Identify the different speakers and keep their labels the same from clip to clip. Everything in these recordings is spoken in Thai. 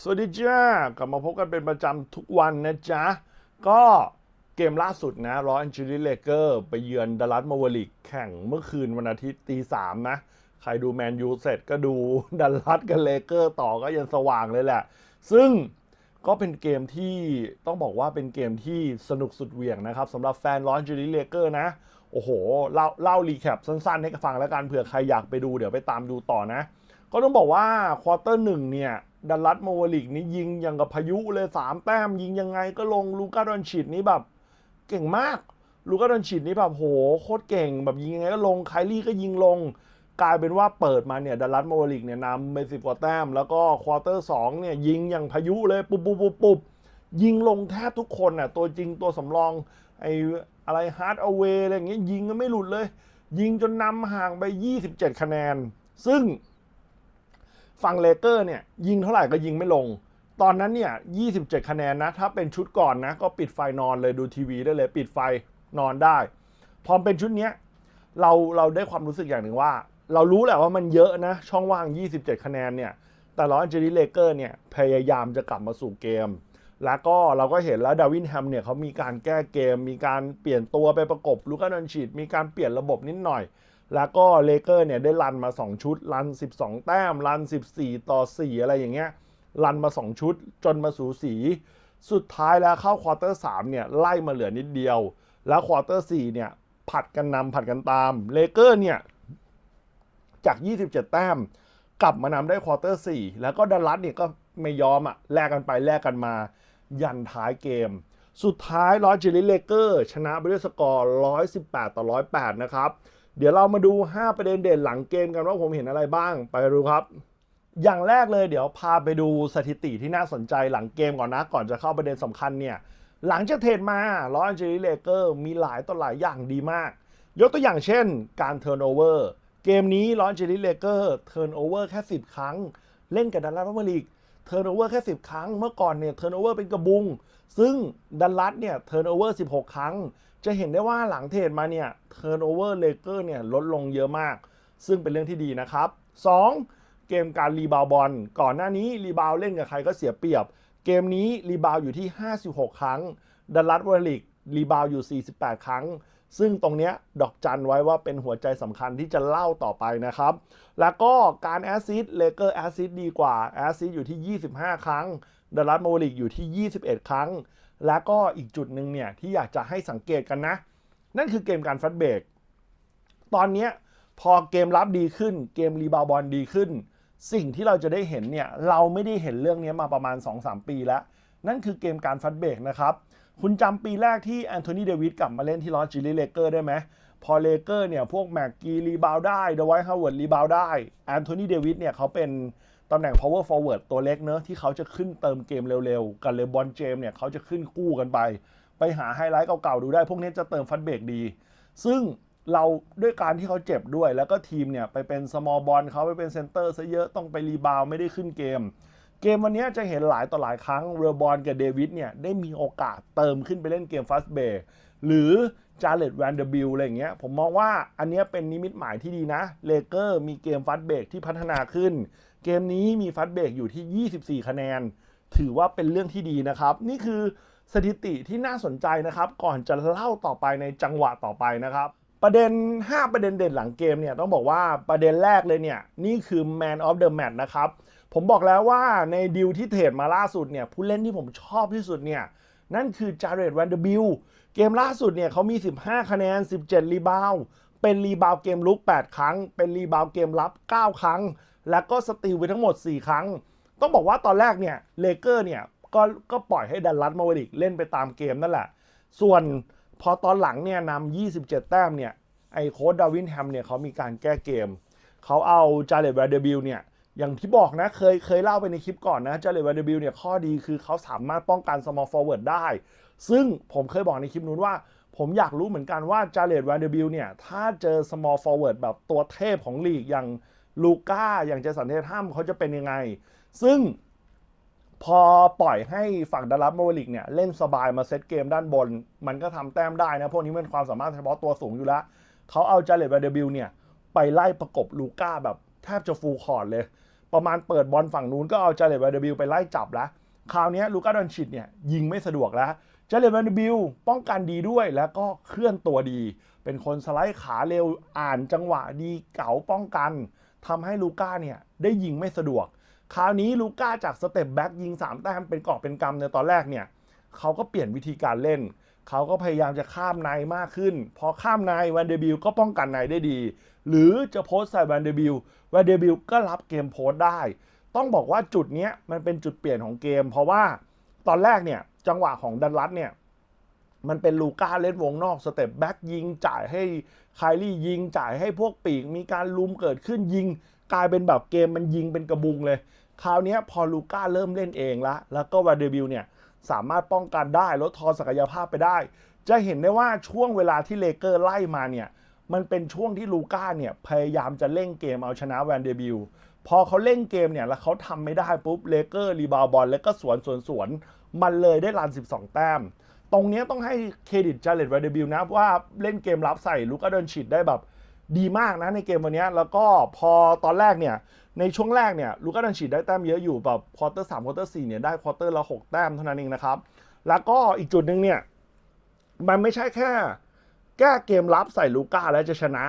Speaker 1: สวัสดีจ้ากลับมาพบกันเป็นประจำทุกวันนะจ๊ะ ก็เกมล่าสุดนะรอแอนเจลิเลเกอร์ไปเยือนดัลลัสมาวลิกแข่งเมื่อคืนวันอาทิตย์ตีสามนะ ใครดูแมนยูเสร็จก็ดูดัลลัสกับเลเกอร์ต่อก็ยันสว่างเลยแหละ ซึ่งก็เป็นเกมที่ต้องบอกว่าเป็นเกมที่สนุกสุดเหวี่ยงนะครับสำหรับแฟนลอนจูริเลเกอร์นะ โอ้โห เล่าเล่ารีแคปสั้นๆ ให้ฟังแล้วกันเผื่อใครอยากไปดูเดี๋ยวไปตามดูต่อนะ ก็ต้องบอกว่าควอเตอร์หนึ่งเนี่ย ดัลลัสโมวลิกนี่ยิงอย่างกับพายุเลยสามแต้มยิงยังไงก็ลงลูก้าดอนชิดนี่แบบ เก่งมาก ลูก้าดอนชิดนี่แบบโหโคตรเก่ง แบบยิงยังไงก็ลงไคลี่ก็ยิงลง กลายเป็นว่าเปิดมาเนี่ยดัลลัสโมวลิกเนี่ยนำไปสิบกว่าแต้ม แล้วก็ควอเตอร์สองเนี่ยยิงอย่างพายุเลยปุบปุบปุบปุบยิงลงแทบทุกคนน่ะตัวจริงตัวสำรองไออะไรฮาร์ดเอาเวอะไรอย่างเงี้ยยิงก็ไม่หลุดเลย ยิงจนนำห่างไป 27 คะแนน ซึ่ง ฝั่งเลเกอร์เนี่ยยิงเท่าไหร่ก็ยิงไม่ลง ตอนนั้นเนี่ย 27 คะแนนนะ ถ้าเป็นชุดก่อนนะ ก็ปิดไฟนอนเลยดูทีวีได้เลย ปิดไฟนอนได้ พอเป็นชุดเนี้ยเราเราได้ความรู้สึกอย่างหนึ่งว่า เรารู้แหละว่ามันเยอะนะ ช่องว่าง 27 คะแนนเนี่ยแต่ลอสแอนเจลิสเลเกอร์เนี่ยพยายามจะกลับมาสู่เกม แล้วก็เราก็เห็นแล้วดาวินแฮมเนี่ยเขามีการแก้เกม มีการเปลี่ยนตัวไปประกบลูกาดอนชีดมีการเปลี่ยนระบบนิดหน่อย แล้วก็เลเกอร์เนี่ยได้รันมา 2 ชุด รัน 12 แต้ม รัน 14 ต่อ 4 อะไรอย่างเงี้ย รันมา 2 ชุดจนมาสูสี สุดท้ายแล้วเข้าควอเตอร์3เนี่ยไล่มาเหลือนิดเดียว แล้วควอเตอร์4เนี่ยผัดกันนำผัดกันตาม เลเกอร์เนี่ยจาก 27 แต้ม กลับมานำได้ควอเตอร์4แล้วก็ดัลลัสเนี่ยก็ไม่ยอมอะแลกกันไปแลกกันมา ยันท้ายเกม สุดท้ายลอสเจลิเลเกอร์ชนะไปด้วยสกอร์ 118 ต่อ 108 นะครับ เดี๋ยวเรามาดู 5 ประเด็นเด่นหลังเกมกันว่าผมเห็นอะไรบ้างไปดูครับ อย่างแรกเลยเดี๋ยวพาไปดูสถิติที่น่าสนใจหลังเกมก่อนนะ ก่อนจะเข้าประเด็นสำคัญเนี่ย หลังจากเทรดมาลอสแอนเจลิเลเกอร์มีหลายต่อหลายอย่างดีมาก ยกตัวอย่างเช่น การเทิร์นโอเวอร์เกมนี้ลอสแอนเจลิเลเกอร์เทิร์นโอเวอร์แค่ 10 ครั้ง เล่นกับดัลลัสมาลีก เทิร์นโอเวอร์แค่ 10 ครั้ง เมื่อก่อนเนี่ยเทิร์นโอเวอร์เป็นกระบุง ซึ่งดัลลัสเนี่ยเทิร์นโอเวอร์16 ครั้ง จะเห็นได้ว่าหลังเทรดมาเนี่ยเทิร์นโอเวอร์เลเกอร์เนี่ยลดลงเยอะมาก ซึ่งเป็นเรื่องที่ดีนะครับ 2. เกมการรีบาวบอลก่อนหน้านี้รีบาวเล่นกับใครก็เสียเปรียบ เกมนี้รีบาวอยู่ที่ 56 ครั้งดัลลัสวอลลิกรีบาวอยู่ 48 ครั้ง ซึ่งตรงเนี้ยดอกจันไว้ว่าเป็นหัวใจสำคัญที่จะเล่าต่อไปนะครับ แล้วก็การแอซิดเลเกอร์แอซิดดีกว่าแอซิดอยู่ที่ 25 ครั้งดัลลัสโมลิกอยู่ที่ 21 ครั้ง แล้วก็อีกจุดหนึ่งเนี่ยที่อยากจะให้สังเกตกันนะ นั่นคือเกมการฟัดเบรกตอนนี้พอเกมรับดีขึ้น เกมรีบาวบอลดีขึ้น สิ่งที่เราจะได้เห็นเนี่ยเราไม่ได้เห็นเรื่องนี้มาประมาณ 2-3 ปีแล้ว นั่นคือเกมการฟัดเบรกนะครับ คุณจำปีแรกที่แอนโทนีเดวิดกลับมาเล่นที่ลอสจิลลีเลเกอร์ได้ไหมพอเลเกอร์เนี่ยพวกแม็กกีรีบาวได้เดวไวท์ฮาวเวิร์ดรีบาวได้แอนโทนีเดวิดเนี่ยเขาเป็นตำแหน่ง power forward ตัวเล็กเนอะที่เขาจะขึ้นเติมเกมเร็วๆ กับเลบอนเจมเนี่ยเขาจะขึ้นกู้กันไป ไปหาไฮไลท์เก่าๆดูได้ พวกนี้จะเติมฟัดเบรกดี ซึ่งเราด้วยการที่เขาเจ็บด้วย แล้วก็ทีมเนี่ยไปเป็น small ball เขาไปเป็นเซนเตอร์ซะเยอะต้องไปรีบาวไม่ได้ขึ้นเกม เกมวันนี้จะเห็นหลายต่อหลายครั้งเรอบอลกับเดวิดเนี่ยได้มีโอกาสเติมขึ้นไปเล่นเกมฟาสเบย์หรือจาเลตแวนเดอร์บิลอะไรเงี้ย ผมมองว่าอันนี้เป็นนิมิตหมายที่ดีนะ เลเกอร์มีเกมฟัสเบรกที่พัฒนาขึ้น เกมนี้มีฟัสเบรกอยู่ที่ 24 คะแนน ถือว่าเป็นเรื่องที่ดีนะครับ นี่คือสถิติที่น่าสนใจนะครับ ก่อนจะเล่าต่อไปในจังหวะต่อไปนะครับ ประเด็น 5 ประเด็นเด่นหลังเกมเนี่ยต้องบอกว่าประเด็นแรกเลยเนี่ย นี่คือ Man of the Match นะครับ ผมบอกแล้วว่าในดิวที่เทรดมาล่าสุดเนี่ยผู้เล่นที่ผมชอบที่สุดเนี่ยนั่นคือจาเรตแวนเดอร์บิลเกมล่าสุดเนี่ยเขามี 15 คะแนน 17 รีบาวเป็นรีบาวเกมลุก 8 ครั้ง เป็นรีบาวเกมรับ 9 ครั้ง แล้วก็สตีลไปทั้งหมด 4 ครั้ง ต้องบอกว่าตอนแรกเนี่ยเลเกอร์เนี่ยก็ก็ปล่อยให้ดันลัสมาวลิกเล่นไปตามเกมนั่นแหละ ส่วนพอตอนหลังเนี่ยนำ 27 แต้มเนี่ยไอโค้ดดาวินแฮมเนี่ยเขามีการแก้เกม เขาเอาจาเลตแวนเดอร์บิลเนี่ย อย่างที่บอกนะเคยเคยเล่าไปในคลิปก่อนนะเจเลตแวนเดอร์บิลเนี่ยข้อดีคือเขาสามารถป้องกัน small forward ได้ ซึ่งผมเคยบอกในคลิปนู้นว่า ผมอยากรู้เหมือนกันว่าจาเลตแวนเดอร์บิลเนี่ยถ้าเจอ small forward แบบตัวเทพของลีกอย่างลูก้าอย่างเจสันเททัมเขาจะเป็นยังไง ซึ่งพอปล่อยให้ฝั่งดัลลัสโมลิกเนี่ยเล่นสบายมาเซตเกมด้านบน มันก็ทำแต้มได้นะ พวกนี้มันความสามารถเฉพาะตัวสูงอยู่แล้วเขาเอาจาเลตแวนเดอร์บิลเนี่ยไปไล่ประกบลูก้าแบบแทบจะฟูลคอร์ดเลย ประมาณเปิดบอลฝั่งนู้นก็เอาจาเลตแวนเดบิลไปไล่จับแล้ว คราวนี้ลูก้าดอนชิดเนี่ยยิงไม่สะดวกแล้วจาเลตแวนเดบิลป้องกันดีด้วยแล้วก็เคลื่อนตัวดี เป็นคนสไลด์ขาเร็วอ่านจังหวะดีเก๋าป้องกันทำให้ลูก้าเนี่ยได้ยิงไม่สะดวก คราวนี้ลูก้าจากสเต็ปแบ็กยิง3แต้มเป็นกอบเป็นกำในตอนแรกเนี่ยเขาก็เปลี่ยนวิธีการเล่น เขาก็พยายามจะข้ามในมากขึ้น พอข้ามในแวนเดบิลก็ป้องกันในได้ดี หรือจะโพสใส่แวนเดบิลแวนเดบิลก็รับเกมโพสได้ ต้องบอกว่าจุดนี้มันเป็นจุดเปลี่ยนของเกม เพราะว่าตอนแรกเนี่ยจังหวะของดันรัตเนี่ยมันเป็นลูก้าเล่นวงนอกสเต็ปแบ็กยิงจ่ายให้ไคลี่ยิงจ่ายให้พวกปีกมีการลุมเกิดขึ้นยิง กลายเป็นแบบเกมมันยิงเป็นกระบุงเลย คราวนี้พอลูก้าเริ่มเล่นเองละแล้วก็วาเดบิลเนี่ย สามารถป้องกันได้ลดทอนศักยภาพไปได้ จะเห็นได้ว่าช่วงเวลาที่เลเกอร์ไล่มาเนี่ยมันเป็นช่วงที่ลูก้าเนี่ยพยายามจะเล่นเกมเอาชนะแวนเดบิลพอเขาเล่นเกมเนี่ยแล้วเขาทำไม่ได้ปุ๊บเลเกอร์รีบาวบอลแล้วก็สวนสวนสวนมันเลยได้รัน 12 แต้ม ตรงนี้ต้องให้เครดิตจาเลตแวนเดบิลนะว่าเล่นเกมรับใส่ลูก้าเดินฉีดได้แบบดีมากนะในเกมวันนี้แล้วก็พอตอนแรกเนี่ย ในช่วงแรกเนี่ยลูก้าดินฉีดได้แต้มเยอะอยู่แบบควอเตอร์สามควอเตอร์สี่เนี่ยได้ควอเตอร์ละหกแต้มเท่านั้นเองนะครับ แล้วก็อีกจุดหนึ่งเนี่ยมันไม่ใช่แค่ แก้เกมรับใส่ลูก้าแล้วจะชนะ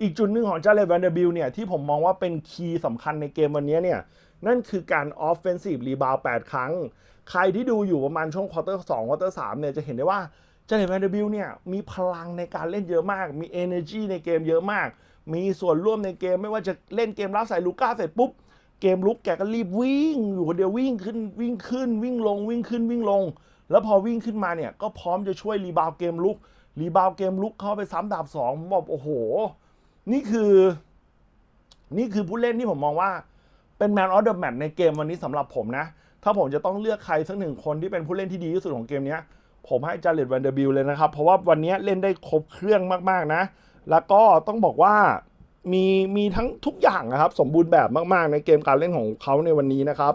Speaker 1: อีกจุดหนึ่งของจาเลตแวนเดอร์บิลเนี่ยที่ผมมองว่าเป็นคีย์สำคัญในเกมวันนี้เนี่ยนั่นคือการออฟเฟนซีฟรีบาว8ครั้ง ใครที่ดูอยู่ประมาณช่วงควอเตอร์2ควอเตอร์3เนี่ยจะเห็นได้ว่าจาเลตแวนเดอร์บิลเนี่ยมีพลังในการเล่นเยอะมาก มี energy ในเกมเยอะมาก มีส่วนร่วมในเกมไม่ว่าจะเล่นเกมรับใส่ลูก้าเสร็จปุ๊บ เกมลุกแกก็รีบวิ่ง อยู่คนเดียววิ่งขึ้นวิ่งขึ้น วิ่งลงวิ่งขึ้นวิ่งลง แล้วพอวิ่งขึ้นมาเนี่ยก็พร้อมจะช่วยรีบาวเกมลุก รีบาวเกมลุกเข้าไปซ้ำดาบสองผมบอกโอ้โห นี่คือ นี่คือผู้เล่นที่ผมมองว่าเป็นแมนออฟเดอะแมตในเกมวันนี้สำหรับผมนะ ถ้าผมจะต้องเลือกใครสักหนึ่งคนที่เป็นผู้เล่นที่ดีที่สุดของเกมนี้ผมให้จาเลตแวนเดอร์บิลเลยนะครับ เพราะว่าวันนี้เล่นได้ครบเครื่องมากๆนะ แล้วก็ต้องบอกว่ามีมีทั้งทุกอย่างนะครับ สมบูรณ์แบบมาก ๆ ในเกมการเล่นของเขาในวันนี้นะครับ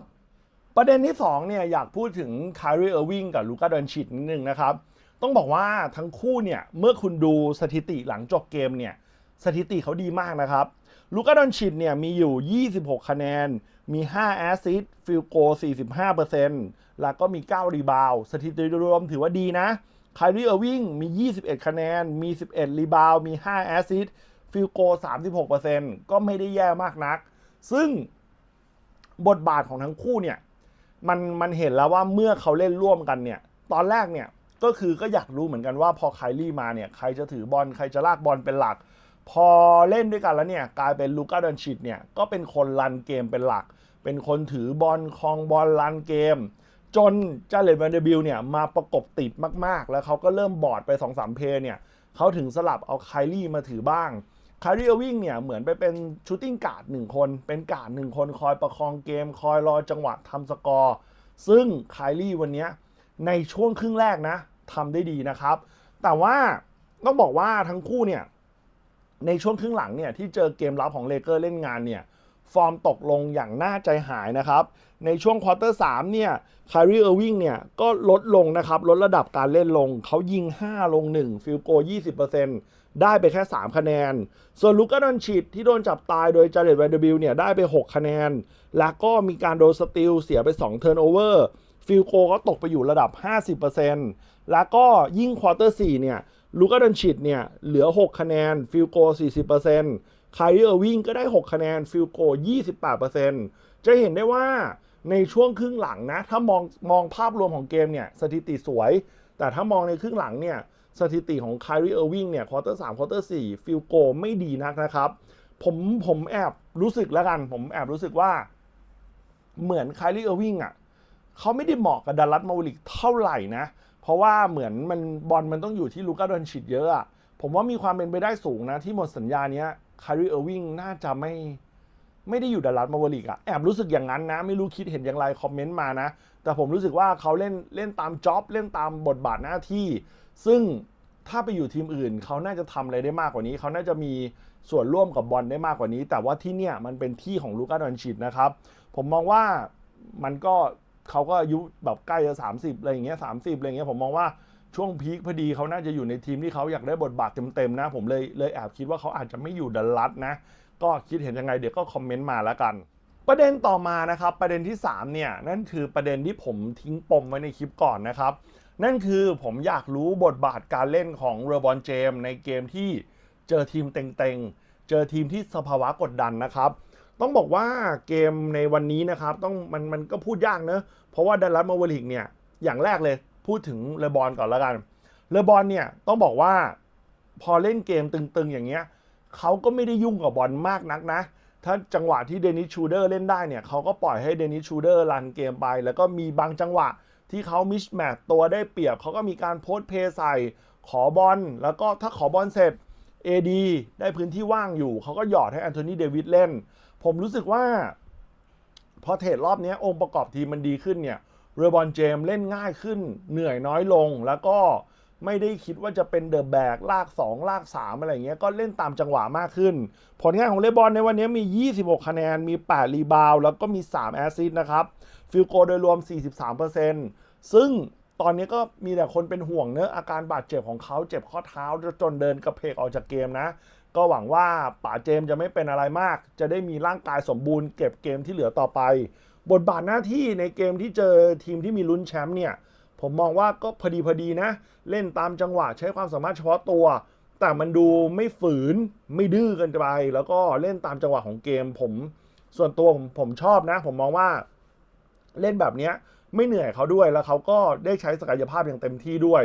Speaker 1: ประเด็นที่2เนี่ยอยากพูดถึงคาริเออร์วิงกับลูก้าดอนชิดนิดนึงนะครับ ต้องบอกว่าทั้งคู่เนี่ยเมื่อคุณดูสถิติหลังจบเกมเนี่ยสถิติเขาดีมากนะครับลูก้าดอนชิดเนี่ยมีอยู่ 26 คะแนน มี 5 แอสซิสต์ฟิลโก 45%แล้วก็มี 9 รีบาวด์สถิติรวมถือว่าดีนะ คาริเออร์วิงมี 21 คะแนน มี 11 รีบาวมี 5 แอสซิสต์ฟิลโก 36%ก็ไม่ได้แย่มากนัก ซึ่งบทบาทของทั้งคู่เนี่ย มันมันเห็นแล้วว่าเมื่อเขาเล่นร่วมกันเนี่ย ตอนแรกเนี่ย ก็คือก็อยากรู้เหมือนกันว่าพอไคลี่มาเนี่ย ใครจะถือบอล ใครจะลากบอลเป็นหลัก พอเล่นด้วยกันแล้วเนี่ย กลายเป็นลูก้าดอนชิดเนี่ย ก็เป็นคนรันเกมเป็นหลัก เป็นคนถือบอลครองบอลรันเกม จนจาเลตแวนเดอร์บิลเนี่ยมาประกบติดมากๆ แล้วเขาก็เริ่มบอดไป2อสามเพย์เนี่ยเขาถึงสลับเอาไคลี่มาถือบ้างคาริเออร์วิ่งเนี่ยเหมือนไปเป็นชูตติ้งการ์ดหนึ่งคน เป็นการ์ดหนึ่งคนคอยประคองเกม คอยรอจังหวะทำสกอร์ ซึ่งไคลี่วันนี้ในช่วงครึ่งแรกนะทำได้ดีนะครับ แต่ว่าต้องบอกว่าทั้งคู่เนี่ยในช่วงครึ่งหลังเนี่ยที่เจอเกมรับของเลเกอร์เล่นงานเนี่ย ฟอร์มตกลงอย่างน่าใจหายนะครับ ในช่วงควอเตอร์3เนี่ยคาริเออร์วิงเนี่ยก็ลดลงนะครับ ลดระดับการเล่นลง เขายิง 5 ลง 1 ฟิลโก 20%ได้ไปแค่ 3 คะแนน ส่วนลูกาดอนชิดที่โดนจับตายโดยจาเลตแวนเดอร์บิลเนี่ยได้ไป 6 คะแนน แล้วก็มีการโดนสติลเสียไป 2 เทิร์นโอเวอร์ฟิลโกก็ตกไปอยู่ระดับ 50%แล้วก็ยิ่งควอเตอร์4เนี่ยลูกาดอนชิดเนี่ยเหลือ 6 คะแนน ฟิลโก 40% คาริเออร์วิงก็ได้ 6 คะแนนฟิลโก28%จะเห็นได้ว่าในช่วงครึ่งหลังนะ ถ้ามองมองภาพรวมของเกมเนี่ย สถิติสวย แต่ถ้ามองในครึ่งหลังเนี่ย สถิติของคาริเออร์วิงเนี่ยควอเตอร์สามควอเตอร์สี่ฟิลโกไม่ดีนักนะครับผมผมแอบรู้สึกแล้วกัน ผมแอบรู้สึกว่า เหมือนคาริเออร์วิงอะเขาไม่ได้เหมาะกับดัลลัสมาวิลิกเท่าไหร่นะ เพราะว่าเหมือนมันบอลมันต้องอยู่ที่ลูก้าดอนชิดเยอะอะผมว่ามีความเป็นไปได้สูงนะ ที่หมดสัญญาเนี้ย คาริเออร์วิงน่าจะไม่ไม่ได้อยู่ดัลลัสมาวอลิกอะแอบรู้สึกอย่างนั้นนะ ไม่รู้คิดเห็นอย่างไรคอมเมนต์มานะ แต่ผมรู้สึกว่าเขาเล่นเล่นตามจ็อบเล่นตามบทบาทหน้าที่ ซึ่งถ้าไปอยู่ทีมอื่น เขาน่าจะทำอะไรได้มากกว่านี้ เขาน่าจะมีส่วนร่วมกับบอลได้มากกว่านี้ แต่ว่าที่เนี่ยมันเป็นที่ของลูก้าดอนชิดนะครับ ผมมองว่ามันก็เขาก็อายุแบบใกล้จะ30อะไรอย่างเงี้ยสามสิบอะไรอย่างเงี้ยผมมองว่า ช่วงพีคพอดีเขาน่าจะอยู่ในทีมที่เขาอยากได้บทบาทเต็มๆนะ ผมเลยเลยแอบคิดว่าเขาอาจจะไม่อยู่ดัลลัสนะ ก็คิดเห็นยังไงเดี๋ยวก็คอมเมนต์มาแล้วกัน ประเด็นต่อมานะครับ ประเด็นที่ 3 เนี่ย นั่นคือประเด็นที่ผมทิ้งปมไว้ในคลิปก่อนนะครับ นั่นคือผมอยากรู้บทบาทการเล่นของเรบอนเจมในเกมที่เจอทีมเต็งๆ เจอทีมที่สภาวะกดดันนะครับต้องบอกว่าเกมในวันนี้นะครับต้องมันมันก็พูดยากเนอะเพราะว่าดัลลัสมาวลิกเนี่ยอย่างแรกเลย พูดถึงเลบอนก่อนแล้วกัน เลบอนเนี่ยต้องบอกว่าพอเล่นเกมตึงๆอย่างเงี้ยเขาก็ไม่ได้ยุ่งกับบอลมากนักนะ ถ้าจังหวะที่เดนิสชูเดอร์เล่นได้เนี่ยเขาก็ปล่อยให้เดนิสชูเดอร์รันเกมไป แล้วก็มีบางจังหวะที่เขามิชแมตตัวได้เปรียบเขาก็มีการโพสต์เพย์ใส่ขอบอลแล้วก็ถ้าขอบอลเสร็จ AD ได้พื้นที่ว่างอยู่ เขาก็หยอดให้แอนโทนีเดวิดเล่น ผมรู้สึกว่า พอเทรดรอบนี้องค์ประกอบทีมมันดีขึ้นเนี่ย เรบอนเจมเล่นง่ายขึ้นเหนื่อยน้อยลงแล้วก็ไม่ได้คิดว่าจะเป็นเดอะแบกลาก 2 ลาก 3 อะไรเงี้ยก็เล่นตามจังหวะมากขึ้น ผลงานของเลบอนในวันนี้มี 26 คะแนน มี 8 รีบาวแล้วก็มี 3 แอสซิสนะครับ ฟิลโกโดยรวม 43%ซึ่งตอนนี้ก็มีแต่คนเป็นห่วงเนอะอาการบาดเจ็บของเขาเจ็บข้อเท้าจนเดินกระเพกออกจากเกมนะ ก็หวังว่าป๋าเจมส์จะไม่เป็นอะไรมาก จะได้มีร่างกายสมบูรณ์เก็บเกมที่เหลือต่อไป บทบาทหน้าที่ในเกมที่เจอทีมที่มีลุ้นแชมป์เนี่ย ผมมองว่าก็พอดีพอดีนะ เล่นตามจังหวะใช้ความสามารถเฉพาะตัว แต่มันดูไม่ฝืนไม่ดื้อเกันไป แล้วก็เล่นตามจังหวะของเกม ผมส่วนตัวผมผมชอบนะ ผมมองว่าเล่นแบบเนี้ยไม่เหนื่อยเขาด้วยแล้วเขาก็ได้ใช้ศักยภาพอย่างเต็มที่ด้วย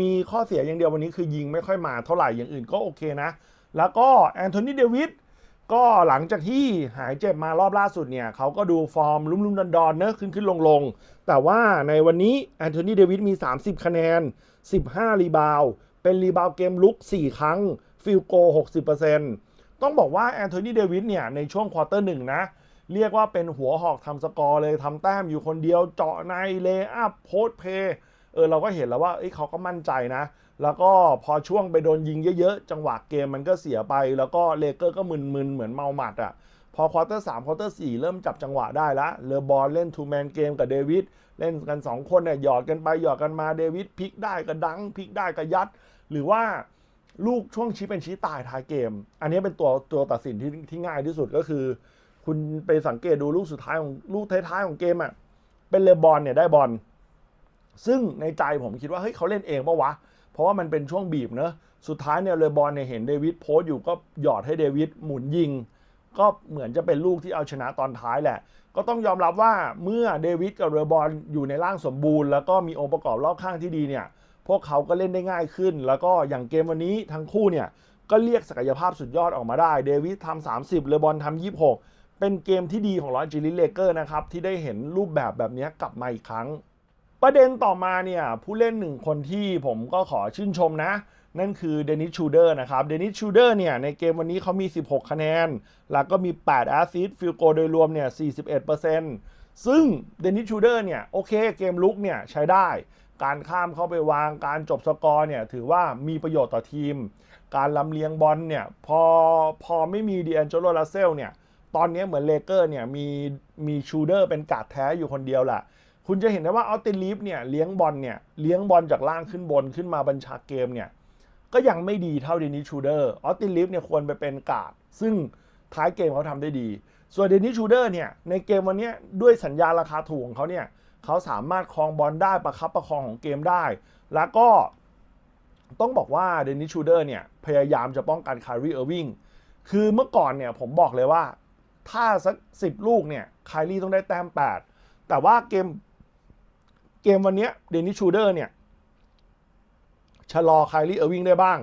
Speaker 1: มีข้อเสียอย่างเดียววันนี้คือยิงไม่ค่อยมาเท่าไหร่อย่างอื่นก็โอเคนะ แล้วก็แอนโทนีเดวิด ก็หลังจากที่หายเจ็บมารอบล่าสุดเนี่ยเขาก็ดูฟอร์มลุ่มๆดอนๆเนอะขึ้นขึ้นลงลงแต่ว่าในวันนี้แอนโทนีเดวิดมี 30 คะแนน 15 รีบาว เป็นรีบาวเกมลุก 4 ครั้ง ฟิลโก 60%ต้องบอกว่าแอนโทนีเดวิดเนี่ยในช่วงควอเตอร์หนึ่งนะ เรียกว่าเป็นหัวหอกทำสกอร์เลยทำแต้มอยู่คนเดียวเจาะในเลอัพโพสเพย์เออเราก็เห็นแล้วว่าเเขาก็มั่นใจนะ แล้วก็พอช่วงไปโดนยิงเยอะๆ จังหวะเกมมันก็เสียไป แล้วก็เลเกอร์ก็มึนๆ เหมือนเมาหมัดอะ พอควอเตอร์สามควอเตอร์สี่เริ่มจับจังหวะได้ละเลอบอลเล่นทูแมนเกมกับเดวิดเล่นกัน 2 คนเนี่ยหยอดกันไปหยอดกันมาเดวิดพลิกได้ก็ดังพลิกได้ก็ยัด หรือว่าลูกช่วงชี้เป็นชี้ตายท้ายเกม อันนี้เป็นตัวตัวตัดสินที่ที่ง่ายที่สุดก็คือ คุณไปสังเกตดูลูกสุดท้ายของลูกท้ายๆของเกมอะเป็นเลบอลเนี่ยได้บอล ซึ่งในใจผมคิดว่าเฮ้ยเขาเล่นเองปะวะ เพราะว่ามันเป็นช่วงบีบเนอะสุดท้ายเนี่ยเลบอลเนี่ยเห็นเดวิดโพสต์อยู่ก็หยอดให้เดวิดหมุนยิง ก็เหมือนจะเป็นลูกที่เอาชนะตอนท้ายแหละ ก็ต้องยอมรับว่าเมื่อเดวิดกับเรบอลอยู่ในร่างสมบูรณ์ แล้วก็มีองค์ประกอบรอบข้างที่ดีเนี่ยพวกเขาก็เล่นได้ง่ายขึ้น แล้วก็อย่างเกมวันนี้ทั้งคู่เนี่ยก็เรียกศักยภาพสุดยอดออกมาได้ เดวิดทำ30เรบอลทำ26เป็นเกมที่ดีของลอสจิลิเลเกอร์นะครับที่ได้เห็นรูปแบบแบบนี้กลับมาอีกครั้ง ประเด็นต่อมาเนี่ยผู้เล่นหนึ่งคนที่ผมก็ขอชื่นชมนะ นั่นคือเดนิสชูเดอร์นะครับเดนิสชูเดอร์เนี่ยในเกมวันนี้เขามี 16 คะแนน แล้วก็มี 8 แอสซิสต์ฟิลโกโดยรวมเนี่ย 41%ซึ่งเดนิสชูเดอร์เนี่ยโอเคเกมลุกเนี่ยใช้ได้ การข้ามเข้าไปวางการจบสกอร์เนี่ยถือว่ามีประโยชน์ต่อทีม การลำเลียงบอลเนี่ยพอพอไม่มีดีแอนเจโลลาเซลเนี่ยตอนนี้เหมือนเลเกอร์เนี่ยมีมีชูเดอร์เป็นกาดแท้อยู่คนเดียวแหละ คุณจะเห็นได้ว่าออสตินลีฟเนี่ยเลี้ยงบอลเนี่ยเลี้ยงบอลจากล่างขึ้นบนขึ้นมาบัญชาเกมเนี่ยก็ยังไม่ดีเท่าเดนิชูเดอร์ออสตินลีฟเนี่ยควรไปเป็นกาดซึ่งท้ายเกมเขาทำได้ดี ส่วนเดนิชูเดอร์เนี่ยในเกมวันนี้ด้วยสัญญาราคาถูกของเขาเนี่ยเขาสามารถครองบอลได้ประคับประคองของเกมได้ แล้วก็ต้องบอกว่าเดนิชูเดอร์เนี่ยพยายามจะป้องกันคารีเออร์วิงคือเมื่อก่อนเนี่ยผมบอกเลยว่า ถ้าสักสิบลูกเนี่ยคลรี่ต้องได้แต้ม 8 แต่ว่าเกม เกมวันนี้เดนิชูเดอร์เนี่ยชะลอไคลรี่เออร์วิงได้บ้าง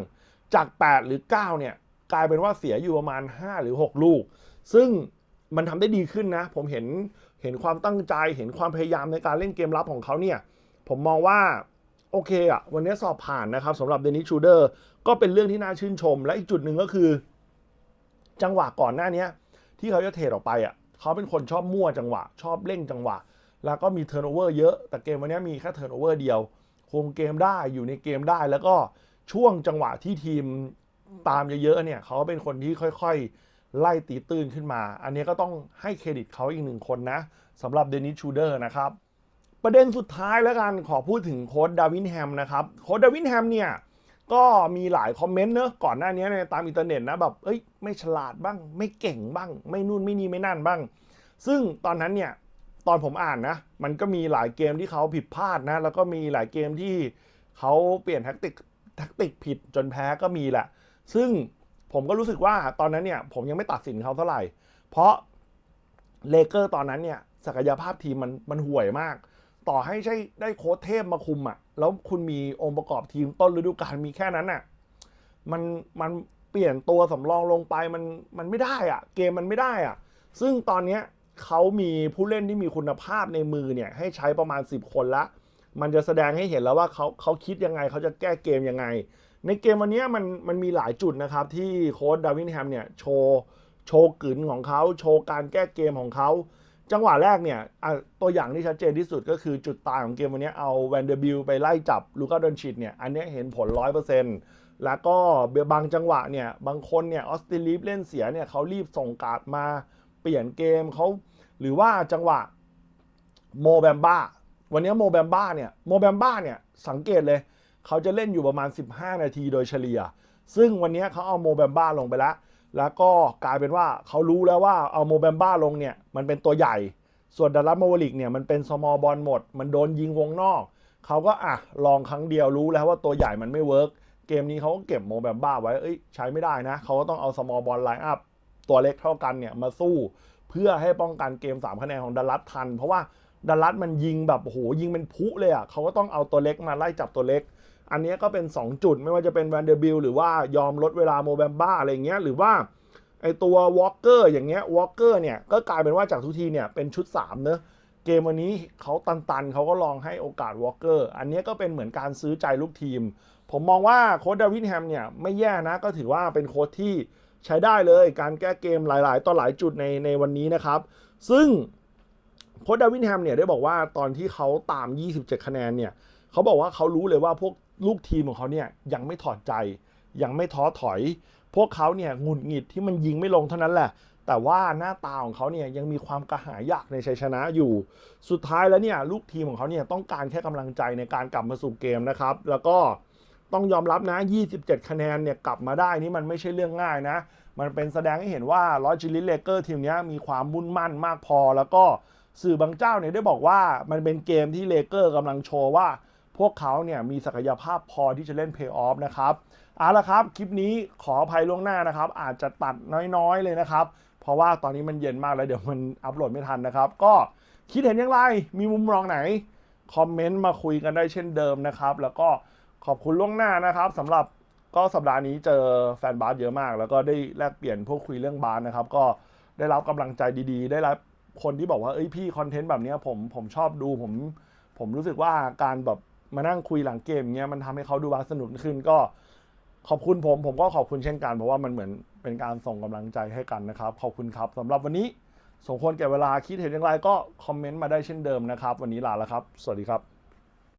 Speaker 1: จาก 8 หรือ 9 เนี่ย กลายเป็นว่าเสียอยู่ประมาณ 5 หรือ 6 ลูก ซึ่งมันทำได้ดีขึ้นนะ ผมเห็นเห็นความตั้งใจเห็นความพยายามในการเล่นเกมรับของเขาเนี่ย ผมมองว่า โอเคอะวันนี้สอบผ่านนะครับสำหรับเดนิชูเดอร์ก็เป็นเรื่องที่น่าชื่นชม และอีกจุดหนึ่งก็คือ จังหวะก่อนหน้านี้ที่เขาจะเทรดออกไปอะเขาเป็นคนชอบมั่วจังหวะ ชอบเร่งจังหวะ แล้วก็มีเทิร์นโอเวอร์เยอะ แต่เกมวันนี้มีแค่เทิร์นโอเวอร์เดียวคงเกมได้อยู่ในเกมได้ แล้วก็ช่วงจังหวะที่ทีมตามเยอะๆเนี่ยเขาเป็นคนที่ค่อยๆ ไล่ตีตื้นขึ้นมา อันนี้ก็ต้องให้เครดิตเขาอีกหนึ่งคนนะสำหรับเดนิสชูเดอร์นะครับ ประเด็นสุดท้ายแล้วกันขอพูดถึงโค้ดดาวินแฮมนะครับโค้ดดาวินแฮมเนี่ยก็มีหลายคอมเมนต์เนอะก่อนหน้านี้ในตามอินเทอร์เน็ตนะแบบเอ้ยไม่ฉลาดบ้าง ไม่เก่งบ้าง ไม่นู่นไม่นี่ไม่นั่นบ้าง ซึ่งตอนนั้นเนี่ย ตอนผมอ่านนะ มันก็มีหลายเกมที่เขาผิดพลาดนะ แล้วก็มีหลายเกมที่เขาเปลี่ยนแท็กติกแท็กติกผิดจนแพ้ก็มีแหละ ซึ่งผมก็รู้สึกว่าตอนนั้นเนี่ย ผมยังไม่ตัดสินเขาเท่าไหร่ เพราะเลเกอร์ตอนนั้นเนี่ยศักยภาพทีมมันมันห่วยมาก ต่อให้ใช่ได้โค้ชเทพมาคุมอะ่ะ แล้วคุณมีองค์ประกอบทีมต้นฤดูกาลมีแค่นั้นอะมันมันเปลี่ยนตัวสำรองลงไปมันมันไม่ได้อะ่ะ เกมมันไม่ได้อะ ซึ่งตอนเนี้ย เขามีผู้เล่นที่มีคุณภาพในมือเนี่ยให้ใช้ประมาณ 10 คนละ มันจะแสดงให้เห็นแล้วว่าเขาเขาคิดยังไงเขาจะแก้เกมยังไง ในเกมวันนี้มันมันมีหลายจุดนะครับที่โค้ชดาวินแฮมเนี่ยโชว์โชว์กลืนของเขาโชว์การแก้เกมของเขา จังหวะแรกเนี่ยตัวอย่างที่ชัดเจนที่สุดก็คือจุดตายของเกมวันนี้เอาแวนเดอร์บิลไปไล่จับลูก้าดอนชิดเนี่ยอันนี้เห็นผลร้อยเปอร์เซ็นต์แล้วก็บางจังหวะเนี่ยบางคนเนี่ยออสติลีฟเล่นเสียเนี่ยเขารีบส่งการ์ดมา เปลี่ยนเกมเขาหรือว่าจังหวะโมแบมบ้าวันนี้โมแบมบ้าเนี่ยโมแบมบ้าเนี่ยสังเกตเลย เขาจะเล่นอยู่ประมาณ 15 นาทีโดยเฉลี่ย ซึ่งวันนี้เขาเอาโมแบมบ้าลงไปแล้ว แล้วก็กลายเป็นว่าเขารู้แล้วว่าเอาโมแบมบ้าลงเนี่ยมันเป็นตัวใหญ่ ส่วนดัลลัสมาวลิกเนี่ยมันเป็นสมอลบอลหมด มันโดนยิงวงนอก เขาก็อะลองครั้งเดียวรู้แล้วว่าตัวใหญ่มันไม่เวิร์กเกมนี้เขาก็เก็บโมแบมบ้าไว้เอ้ยใช้ไม่ได้นะ เขาก็ต้องเอาสมอลบอลไลน์อัพ ตัวเล็กเท่ากันเนี่ยมาสู้ เพื่อให้ป้องกันเกม 3 คะแนนของดัลลัสทัน เพราะว่าดัลลัสมันยิงแบบโหยิงเป็นพุเลยอะเขาก็ต้องเอาตัวเล็กมาไล่จับตัวเล็ก อันนี้ก็เป็น 2 จุดไม่ว่าจะเป็นแวนเดอร์บิลหรือว่ายอมลดเวลาโมแบมบ้าอะไรเงี้ยหรือว่าไอตัววอลเกอร์อย่างเงี้ยวอลเกอร์เนี่ยก็กลายเป็นว่าจากทุกทีเนี่ยเป็นชุด3เนอะเกมวันนี้เขาตันๆเขาก็ลองให้โอกาสวอลเกอร์อันนี้ก็เป็นเหมือนการซื้อใจลูกทีม ผมมองว่าโค้ชดาวินแฮมเนี่ยไม่แย่นะก็ถือว่าเป็นโค้ชที่ ใช้ได้เลยการแก้เกมหลายๆ ต่อหลายจุดในในวันนี้นะครับ ซึ่งโค้ชดาวินแฮมเนี่ยได้บอกว่าตอนที่เขาตาม 27 คะแนนเนี่ยเขาบอกว่าเขารู้เลยว่าพวกลูกทีมของเขาเนี่ยยังไม่ถอดใจ ยังไม่ท้อถอย พวกเขาเนี่ยหงุดหงิดที่มันยิงไม่ลงเท่านั้นแหละ แต่ว่าหน้าตาของเขาเนี่ยยังมีความกระหายอยากในชัยชนะอยู่ สุดท้ายแล้วเนี่ยลูกทีมของเขาเนี่ยต้องการแค่กำลังใจในการกลับมาสู่เกมนะครับ แล้วก็ ต้องยอมรับนะ 27 คะแนนเนี่ยกลับมาได้นี่มันไม่ใช่เรื่องง่ายนะ มันเป็นแสดงให้เห็นว่าลอจิลิเลเกอร์ทีมนี้มีความมุ่นมั่นมากพอ แล้วก็สื่อบางเจ้าเนี่ยได้บอกว่ามันเป็นเกมที่เลเกอร์กำลังโชว์ว่า พวกเขาเนี่ยมีศักยภาพพอที่จะเล่นเพย์ออฟนะครับเอาละครับ คลิปนี้ขออภัยล่วงหน้านะครับ อาจจะตัดน้อยๆเลยนะครับ เพราะว่าตอนนี้มันเย็นมากแล้วเดี๋ยวมันอัปโหลดไม่ทันนะครับ ก็คิดเห็นอย่างไร มีมุมมองไหน คอมเมนต์มาคุยกันได้เช่นเดิมนะครับ แล้วก็ ขอบคุณล่วงหน้านะครับสำหรับก็สัปดาห์นี้เจอแฟนบาสเยอะมาก แล้วก็ได้แลกเปลี่ยนพวกคุยเรื่องบาสนะครับ ก็ได้รับกำลังใจดีๆ ได้รับคนที่บอกว่าเอ้ยพี่คอนเทนต์แบบนี้ผมผมชอบดูผม ผมรู้สึกว่าการแบบมานั่งคุยหลังเกมเงี้ยมันทำให้เขาดูบาสสนุกขึ้นก็ขอบคุณผมผมก็ขอบคุณเช่นกัน เพราะว่ามันเหมือนเป็นการส่งกำลังใจให้กันนะครับ ขอบคุณครับสำหรับวันนี้สมควรแก่เวลาคิดเห็นอย่างไรก็คอมเมนต์มาได้เช่นเดิมนะครับ วันนี้ลาแล้วครับ สวัสดีครับ